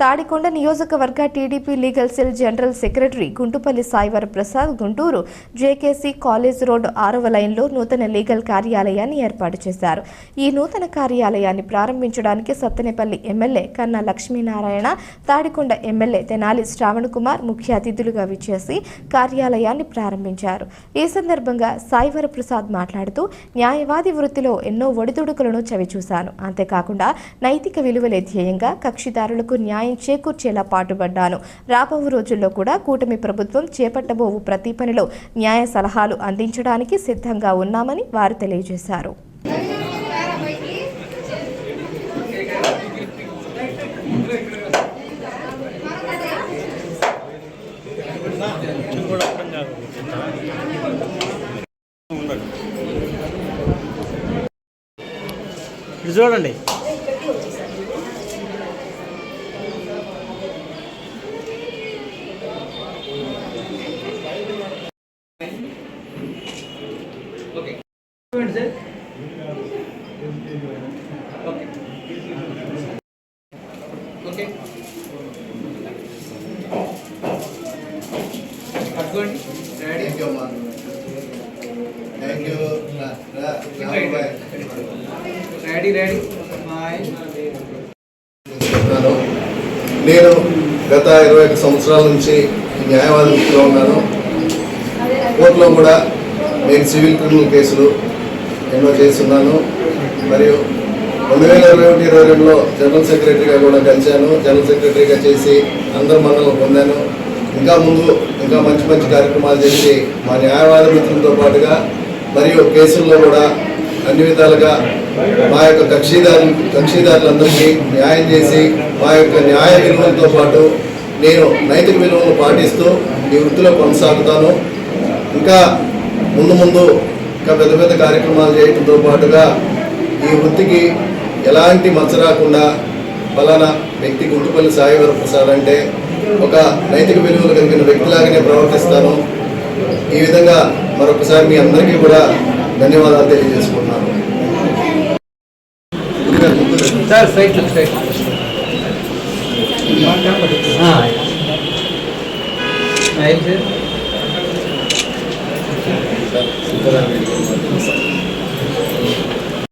తాడికొండ నియోజకవర్గ TDP legal cell general secretary Guntupalli Saivara Prasad Guntur JKC college road ఆరవ లైన్లో నూతన లీగల్ కార్యాలయాన్ని ఏర్పాటు చేశారు. ఈ నూతన కార్యాలయాన్ని ప్రారంభించడానికి సత్తెనపల్లి ఎమ్మెల్యే కన్నా లక్ష్మీనారాయణ తాడికొండ ఎమ్మెల్యే తెనాలి శ్రావణ్ కుమార్ ముఖ్య అతిథులుగా విచ్చేసి కార్యాలయాన్ని ప్రారంభించారు. ఈ సందర్భంగా సాయివర ప్రసాద్ మాట్లాడుతూ న్యాయవాది వృత్తిలో ఎన్నో ఒడిదుడుకులను చవిచూశాను. అంతేకాకుండా నైతిక విలువలే ధ్యేయంగా కక్షిదారులకు న్యాయం చేకూర్చేలా పాటుపడ్డాను. రాబో రోజుల్లో కూడా కూటమి ప్రభుత్వం చేపట్టబోవు ప్రతి పనిలో న్యాయ సలహాలు అందించడానికి సిద్ధంగా ఉన్నామని వారు తెలియజేశారు. ఇది చూడండి. ఓకే పట్టుకోండి రెడీ థ్యాంక్ యూ అమ్మా థ్యాంక్ యూ రా, రా, రెడీ రెడీ నేను గత ఇరవై ఐదు సంవత్సరాల నుంచి ఈ న్యాయవాది వృత్తిలో ఉన్నాను. కోర్టులో కూడా నేను సివిల్ క్రిమినల్ కేసులు ఎన్నో చేస్తున్నాను. మరియు రెండు వేల ఇరవై ఒకటి ఇరవై రెండులో జనరల్ సెక్రటరీగా కూడా కలిశాను. జనరల్ సెక్రటరీగా చేసి అందరి మనల్ని పొందాను. ఇంకా ముందు ఇంకా మంచి మంచి కార్యక్రమాలు చేసి మా న్యాయవాద మిత్రులతో పాటుగా మరియు కేసుల్లో కూడా అన్ని విధాలుగా మా యొక్క కక్షిదారు కక్షిదారులందరికీ న్యాయం చేసి మా యొక్క న్యాయ విలువలతో పాటు నేను నైతిక విలువలను పాటిస్తూ ఈ వృత్తిలో కొనసాగుతాను. ఇంకా ముందు ముందు ఇంకా పెద్ద పెద్ద కార్యక్రమాలు చేయడంతో పాటుగా ఈ వృత్తికి ఎలాంటి మచ్చ రాకుండా ఫలానా వ్యక్తి గుంటుపల్లి సాయివర ప్రసాద్ అంటే ఒక నైతిక విలువలు కలిగిన వ్యక్తిలాగానే ప్రవర్తిస్తాను. ఈ విధంగా మరొకసారి మీ అందరికీ కూడా ధన్యవాదాలు తెలియజేసుకుంటున్నాను. Sir straight sir?